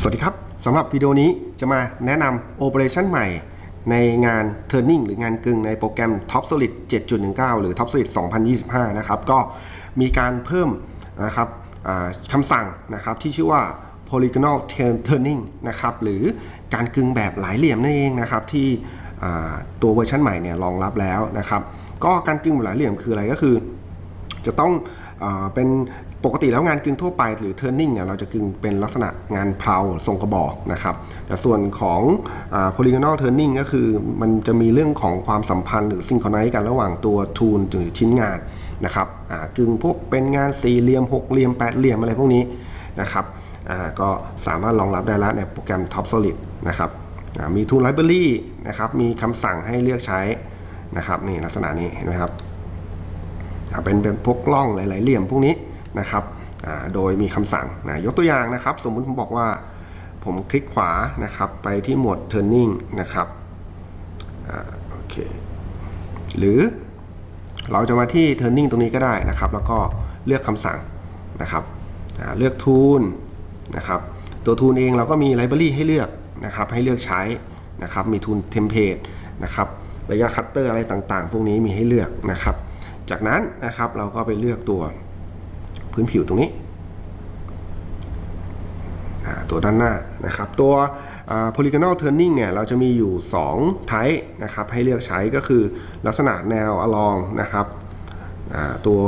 สวัสดีครับสำหรับวิดีโอนี้จะมาแนะนำ Operation ใหม่ในงาน Turning หรืองานกึ่งในโปรแกรม Top Solid 7.19 หรือ Top Solid 2025 นะครับ ก็มีการเพิ่มนะครับคำสั่งนะครับที่ชื่อว่า polygonal turning นะครับหรือการกึ่งแบบหลายเหลี่ยมนั่นเองนะครับที่ตัวเวอร์ชันใหม่เนี่ยรองรับแล้วนะครับ ก็การกึ่งแบบหลายเหลี่ยมคืออะไรก็คือ จะต้องเอเป็นปกติแล้วงานกึ่งทั่วไปหรือ turning เนี่ยเราจะกึ่งเป็นลักษณะงานเพลาทรงกระบอกนะครับ แต่ส่วนของอา polygonal turning ก็คือมันจะมีเรื่องของความสัมพันธ์หรือ synchronize กันระหว่างตัว tool หรือชิ้นงานนะครับกึ่งพวกเป็นงานสี่เหลี่ยมหกเหลี่ยมแปดเหลี่ยมอะไรพวกนี้นะครับก็สามารถรองรับได้แล้วในโปรแกรม Top Solid นะครับมี tool library นะครับมีคำสั่งให้เลือกใช้นะครับนี่ลักษณะนี้เห็นไหมครับ เป็นเป็นพวกกล้องหลาย ๆ เหลี่ยมพวกนี้นะครับโดยมีคำสั่งนะยกตัวอย่างนะครับ สมมุติผมบอกว่าผมคลิกขวานะครับไปที่หมวด turning นะครับอโอเคหรือเราจะมาที่ turning ตรงนี้ก็ได้นะครับ แล้วก็เลือกคำสั่งนะครับเลือก tool นะครับตัว tool เองเราก็มี library ให้เลือกนะครับ ให้เลือกใช้นะครับ มี tool template นะครับ ระยะคัตเตอร์อะไรต่างๆ พวกนี้มีให้เลือกนะครับ จากนั้นนะครับเราก็ไปเลือกตัวพื้นผิวตรงนี้ตัวด้านหน้านะครับ ตัว polygonal turning เนี่ยเราจะมีอยู่2 type นะครับให้เลือกใช้ก็คือลักษณะแนว along นะครับตัว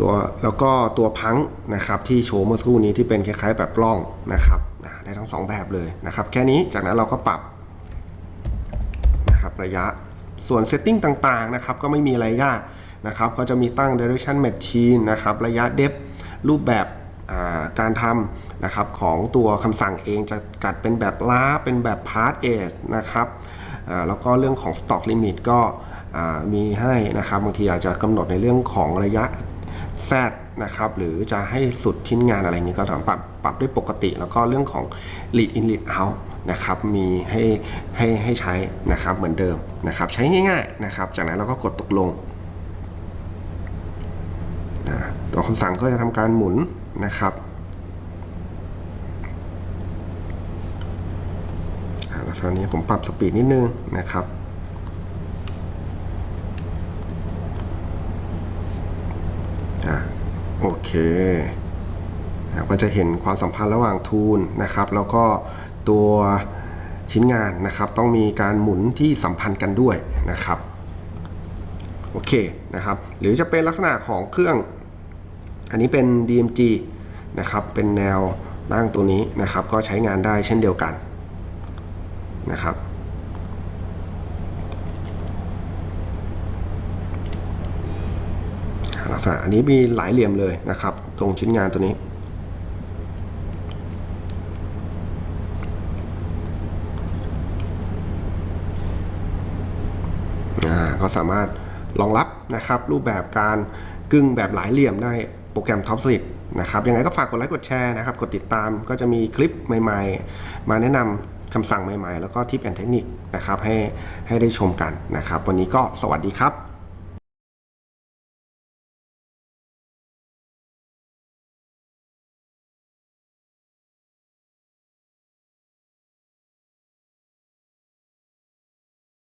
ตัวแล้วก็ตัวพังนะครับที่โชว์เมื่อสักครู่นี้ที่เป็นคล้ายๆแบบล่องนะครับได้ทั้งสองแบบเลยนะครับ แค่นี้จากนั้นเราก็ปรับนะครับระยะ ส่วนเซตติ้งต่างๆนะครับก็ไม่มีอะไรยากนะครับก็จะมีตั้ง direction machine นะครับระยะเดฟรูปแบบาการทำนะครับของตัวคำสั่งเองจะกัดเป็นแบบล้าเป็นแบบ part age นะครับแล้วก็เรื่องของ stock limit ก็มีให้นะครับบางทีอาจจะกำหนดในเรื่องของระยะ Z นะครับหรือจะให้สุดชิ้นงานอะไรนี้ก็สามารถปรับปรับได้ปกติ แล้วก็เรื่องของ lead in lead out นะครับมีให้ให้ให้ใช้นะครับเหมือนเดิมนะครับใช้ง่ายๆนะครับจากนั้นเราก็กดตกลงตัวคำสั่งก็จะทำการหมุนนะครับลักษณะนี้ผมปรับสปีดนิดนึงนะครับ อะ โอเคนะครับก็จะเห็นความสัมพันธ์ระหว่างทูลนะครับ แล้วก็ตัวชิ้นงานนะครับ ต้องมีการหมุนที่สัมพันธ์กันด้วยนะครับโอเคนะครับ หรือจะเป็นลักษณะของเครื่อง อันนี้เป็น DMG นะครับ เป็นแนวตั้งตัวนี้นะครับ ก็ใช้งานได้เช่นเดียวกันนะครับ ลัก ษณะอันนี้มีหลายเหลี่ยมเลยนะครับ ตรงชิ้นงานตัวนี้อ่าก็สามารถรองรับนะครับ รูปแบบการกึ่งแบบหลายเหลี่ยมได้โปรแกรม Top Solid นะครับยังไงก็ฝากกดไลค์กดแชร์นะครับ กดติดตามก็จะมีคลิปใหม่ ๆ มาแนะนำคำสั่งใหม่ ๆ แล้วก็ทิปแอนเทคนิคนะครับให้ให้ได้ชมกันนะครับ วันนี้ก็สวัสดีครับ